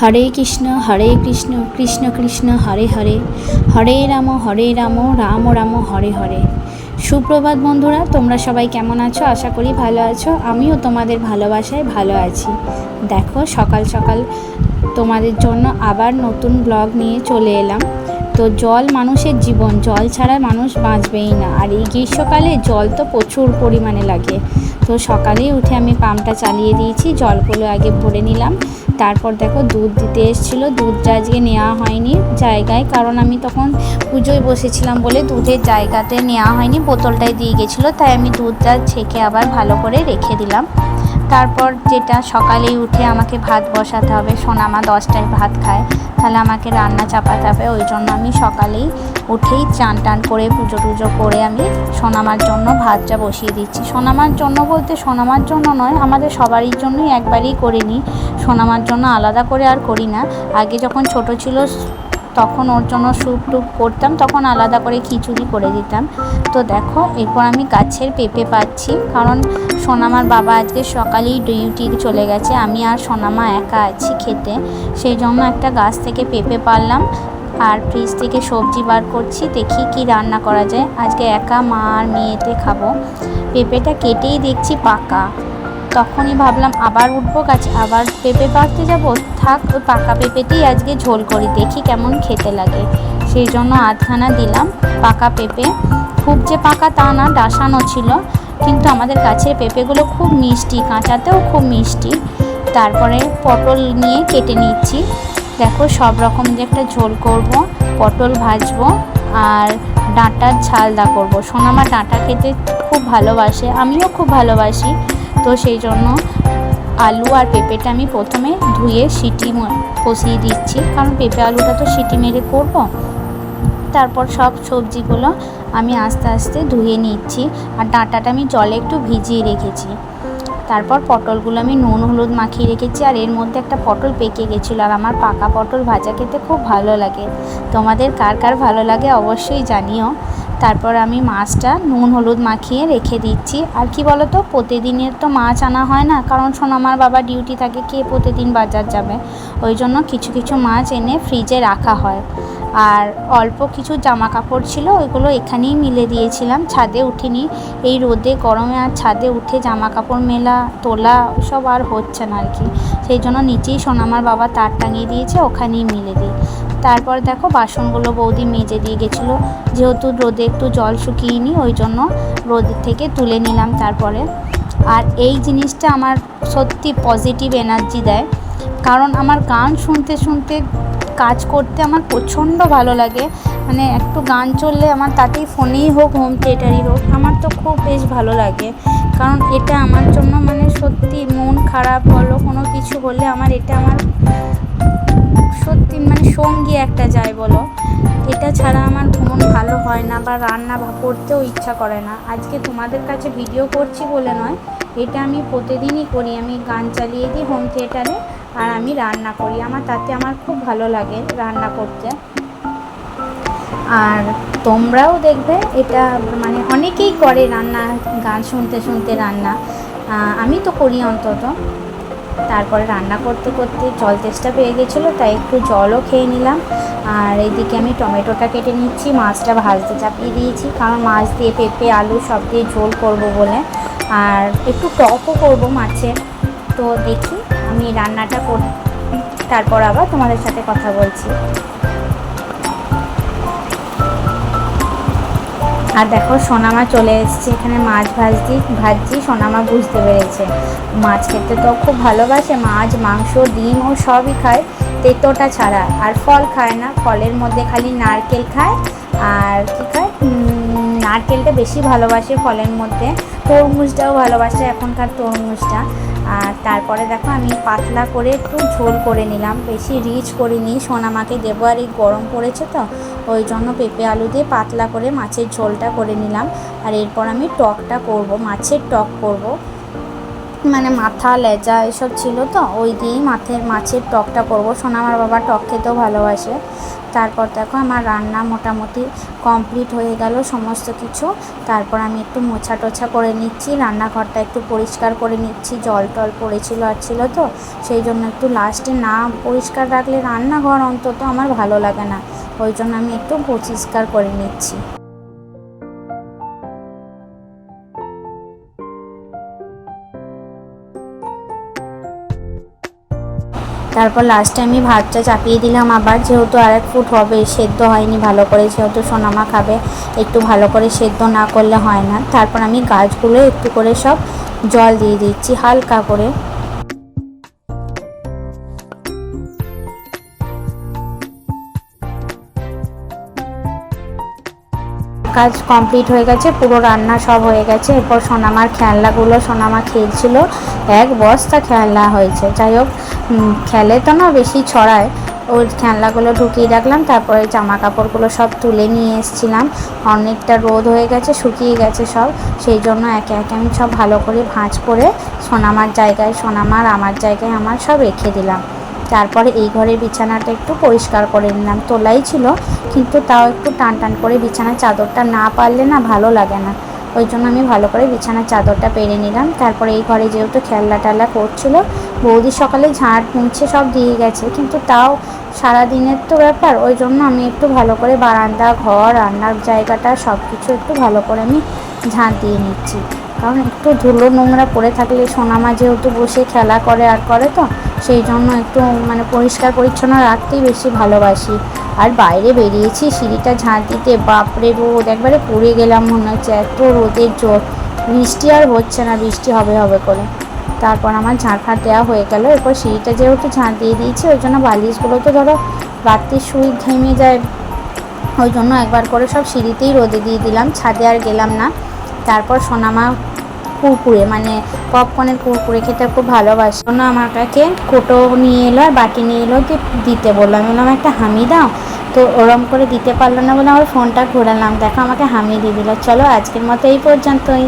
হরে কৃষ্ণ হরে কৃষ্ণ কৃষ্ণ কৃষ্ণ, হরে হরে। হরে রাম হরে রাম রাম রাম, হরে হরে। সুপ্রভাত বন্ধুরা, তোমরা সবাই কেমন আছো? আশা করি ভালো আছো। আমিও তোমাদের ভালোবাসায় ভালো আছি। দেখো, সকাল সকাল তোমাদের জন্য আবার নতুন ব্লগ নিয়ে চলে এলাম। তো জল মানুষের জীবন, জল ছাড়া মানুষ বাঁচবেই না। আর এই গ্রীষ্মকালে জল তো প্রচুর পরিমাণে লাগে। তো সকালেই উঠে আমি পাম্পটা চালিয়ে দিয়েছি, জলগুলো আগে ভরে নিলাম। তারপর দেখো দুধ দিতে এসেছিল, দুধটা আজকে নেওয়া হয়নি জায়গায়, কারণ আমি তখন পুজোয় বসেছিলাম বলে দুধের জায়গাতে নেওয়া হয়নি বোতলটাই দিয়ে গেছিল, তাই আমি দুধটা ছেঁকে আবার ভালো করে রেখে দিলাম। তারপর যেটা সকালেই উঠে আমাকে ভাত বসাতে হবে, সোনামা দশটায় ভাত খায়, তাহলে আমাকে রান্না চাপাতে হবে, ওই জন্য আমি সকালেই উঠেই চান টান করে, পুজো টুজো করে আমি সোনামার জন্য ভাতটা বসিয়ে দিচ্ছি। সোনামার জন্য বলতে সোনামার জন্য নয়, আমাদের সবারই জন্যই একবারই করে নিই সোনামার জন্য আলাদা করে আর করি না। আগে যখন ছোট ছিল তখন ওর জন্য স্যুপ টুপ করতাম, তখন আলাদা করে খিচুড়ি করে দিতাম। তো দেখো, এরপর আমি গাছের পেঁপে পাচ্ছি, কারণ সোনামার বাবা আজকে সকালেই ডিউটি চলে গেছে, আমি আর সোনামা একা আছি খেতে। সেই জন্য একটা গাছ থেকে পেঁপে পারলাম, আর ফ্রিজ থেকে সবজি বার করছি, দেখি কি রান্না করা যায়। আজকে একা মা আর মেয়েতে খাব। পেঁপেটা কেটেই দেখছি পাকা। তখনই ভাবলাম, আবার উঠবো গাছে আবার পেঁপে পাড়তে যাব? থাক, ওই পাকা পেঁপেতেই আজকে ঝোল করি, দেখি কেমন খেতে লাগে। সেই জন্য আধখানা দিলাম পাকা পেঁপে। খুব যে পাকা তা না, ডাসানো ছিল, কিন্তু আমাদের গাছের পেঁপেগুলো খুব মিষ্টি, কাঁচাতেও খুব মিষ্টি। তারপরে পটল নিয়ে কেটে নিচ্ছি। দেখো, সব রকম যে একটা ঝোল করব, পটল ভাজবো আর ডাঁটার ঝালদা করব। সোনামা ডাঁটা খেতে খুব ভালোবাসে, আমিও খুব ভালোবাসি। তো সেই জন্য আলু আর পেঁপেটা আমি প্রথমে ধুয়ে সিটি কষিয়ে দিচ্ছি। কারণ পেঁপে আলুটা তো সিটি মেরে করব। তারপর সব সবজিগুলো আমি আস্তে আস্তে ধুয়ে নিচ্ছি। আর ডাঁটাটা আমি জলে একটু ভিজিয়ে রেখেছি। তারপর পটলগুলো আমি নুন হলুদ মাখিয়ে রেখেছি। আর এর মধ্যে একটা পটল পেকে গেছিল। আর আমার পাকা পটল ভাজা খেতে খুব ভালো লাগে। তোমাদের কার কার ভালো লাগে অবশ্যই জানিও। তারপর আমি মাছটা নুন, হলুদ মাখিয়ে রেখে দিচ্ছি। আর কি বলো তো প্রতিদিনের তো মাছ আনা হয় না। কারণ শোনো, আমার বাবা ডিউটি থাকে কে প্রতিদিন বাজার যাবে? ওই জন্য কিছু কিছু মাছ এনে ফ্রিজে রাখা হয়। আর অল্প কিছু জামা কাপড় ছিল, ওইগুলো এখানেই মিলে দিয়েছিলাম। ছাদে উঠিনি। এই রোদে, গরমে আর ছাদে উঠে জামা কাপড় মেলা, তোলা সব আর হচ্ছে না আর কি। সেই জন্য নিচেই সোনামার বাবা তার টাঙিয়ে দিয়েছে, ওখানেই মিলে দিই। তারপর দেখো বাসনগুলো বৌদি মেজে দিয়ে গেছিল। যেহেতু রোদে একটু জল শুকিয়ে নিই ওই জন্য রোদের থেকে তুলে নিলাম তারপরে। আর এই জিনিসটা আমার সত্যি পজিটিভ এনার্জি দেয়। কারণ আমার গান শুনতে শুনতে কাজ করতে আমার প্রচণ্ড ভালো লাগে। মানে একটু গান চললে আমার তাতেই ফোনেই হোক হোম থিয়েটারই হোক, আমার তো খুব বেশ ভালো লাগে। কারণ এটা আমার জন্য মানে সত্যি মন খারাপ বলো কোনো কিছু হলে আমার এটা আমার সত্যি সঙ্গী একটা যায় বলো। এটা ছাড়া আমার মন ভালো হয় না বা রান্না করতেও ইচ্ছা করে না। আজকে তোমাদের কাছে ভিডিও করছি বলে নয়, এটা আমি প্রতিদিনই করি। আমি গান চালিয়ে দিই হোম থিয়েটারে আর আমি রান্না করি। আমার তাতে আমার খুব ভালো লাগে রান্না করতে। আর তোমরাও দেখবে এটা মানে অনেকেই করে রান্না, গান শুনতে শুনতে রান্না। আমি তো করি অন্তত। তারপরে রান্না করতে করতে জল তেষ্টা পেয়ে গেছিল, তাই একটু জলও খেয়ে নিলাম। আর এইদিকে আমি টমেটোটা কেটে নিচ্ছি, মাছটা ভাজতে চাপিয়ে দিয়েছি, কারণ মাছ দিয়ে পেঁপে, আলু সব দিয়ে ঝোল করব বলে। আর একটু টকও করব মাছের তো দেখি আমি রান্নাটা কর, তারপর আবার তোমাদের সাথে কথা বলছি। আর দেখো সোনামা চলে এসছে, এখানে মাছ ভাজছি ভাজছি, সোনামা বুঝতে পেরেছে। মাছ খেতে তো খুব ভালোবাসে, মাছ, মাংস, ডিম ও সবই খায়, তেতোটা ছাড়া। আর ফল খায় না, ফলের মধ্যে খালি নারকেল খায়, আর কী খায়? নারকেলটা বেশি ভালোবাসে ফলের মধ্যে। তরমুজটাও ভালোবাসে, এখনকার তরমুজটা। আর তারপরে দেখো আমি পাতলা করে একটু ঝোল করে নিলাম। বেশি রিচ করিনি সোনামাকে দেবো আর এই গরম পড়েছে তো, ওই জন্য পেঁপে আলু দিয়ে পাতলা করে মাছের ঝোলটা করে নিলাম। আর এরপর আমি টকটা করব, মাছের টক করব। মানে মাথা, লেজা এসব ছিল তো, ওই দিয়েই মাছের মাছের টকটা করব। সোনামার বাবা টক খেতেও ভালোবাসে। তারপর দেখো আমার রান্না মোটামুটি কমপ্লিট হয়ে গেল সমস্ত কিছু। তারপর আমি একটু মোছা টোছা করে নিচ্ছি, রান্নাঘরটা একটু পরিষ্কার করে নিচ্ছি, জল টল পড়েছিল আর ছিল তো, সেই জন্য একটু লাস্টে না পরিষ্কার রাখলে রান্নাঘর অন্তত আমার ভালো লাগে না। ওই জন্য আমি একটু পরিষ্কার করে নিচ্ছি। তারপর লাস্টে আমি ভাতটা চাপিয়ে দিলাম আবার, যেহেতু আর এক ফুট হবে, সেদ্ধ হয়নি, ভালো করে যেহেতু সোনামা খাবে, একটু ভালো করে সেদ্ধ না করলে হয় না। তারপর আমি গাছগুলো একটু করে সব জল দিয়ে দিচ্ছি, হালকা করে। কাজ কমপ্লিট হয়ে গেছে, পুরো রান্না সব হয়ে গেছে। এরপর সোনামার খেলনাগুলো সোনামা খেলছিল। এক বস্তা খেলনা হয়েছে। যাই হোক খেলে তো না বেশি ছড়ায়। ওই খেলনাগুলো ঢুকিয়ে রাখলাম, তারপরে জামা কাপড়গুলো সব তুলে নিয়ে এসেছিলাম। অনেকটা রোদ হয়ে গেছে, শুকিয়ে গেছে সব। সেই জন্য একে একে আমি সব ভালো করে ভাঁজ করে সোনামার জায়গায়, সোনামার আমার জায়গায় আমার সব রেখে দিলাম। তারপরে এই ঘরের বিছানাটা একটু পরিষ্কার করে নিলাম। তোলাই ছিল, কিন্তু তাও একটু টান টান করে বিছানার চাদরটা না পারলে না ভালো লাগে না। ওই জন্য আমি ভালো করে বিছানার চাদরটা পেরে নিলাম। তারপরে এই ঘরে যেহেতু খেলনা টেলা করছিল, বৌদি সকালে ঝাঁট মুছে সব দিয়ে গেছে, কিন্তু তাও সারা দিনের তো ব্যাপার। ওই জন্য আমি একটু ভালো করে বারান্দা, ঘর, রান্নার জায়গাটা সব কিছু একটু ভালো করে আমি ঝাঁট দিয়ে নিচ্ছি। কারণ একটু ধুলো নোংরা পড়ে থাকলে সোনামা যেহেতু বসে খেলা করে আর করে তো সেই জন্য একটু মানে পরিষ্কার পরিচ্ছন্ন রাখতেই বেশি ভালোবাসি। আর বাইরে বেরিয়েছি, সিঁড়িটা ঝাঁট দিতে, বাপরে রোদ একবারে পড়ে গেলাম মনে হচ্ছে, এত রোদের জোর। বৃষ্টি আর হচ্ছে না, বৃষ্টি হবে হবে করে। তারপর আমার ঝাঁট ফাঁট দেওয়া হয়ে গেল, এরপর সিঁড়িটা যেহেতু ঝাঁট দিয়ে দিয়েছি, ওই জন্য বালিশগুলো তো ধরো রাত্রি শুই ঘেমে যায়। ওই জন্য একবার করে সব সিঁড়িতেই রোদে দিয়ে দিলাম, ছাদে আর গেলাম না। তারপর সোনামা কুরকুরে মানে পপকর্নের কুরকুরে খেতে খুব ভালোবাসে। আমার কাছে কোটো নিয়ে এলো আর বাটি নিয়ে এলো যে দিতে বলল। আমি বললাম, একটা হামি দাও। তো ওরম করে দিতে পারল না বলে আমার ফোনটা ঘোরালাম। দেখো, আমাকে হামি দিয়ে দিল। চলো আজকের মতো এই পর্যন্তই।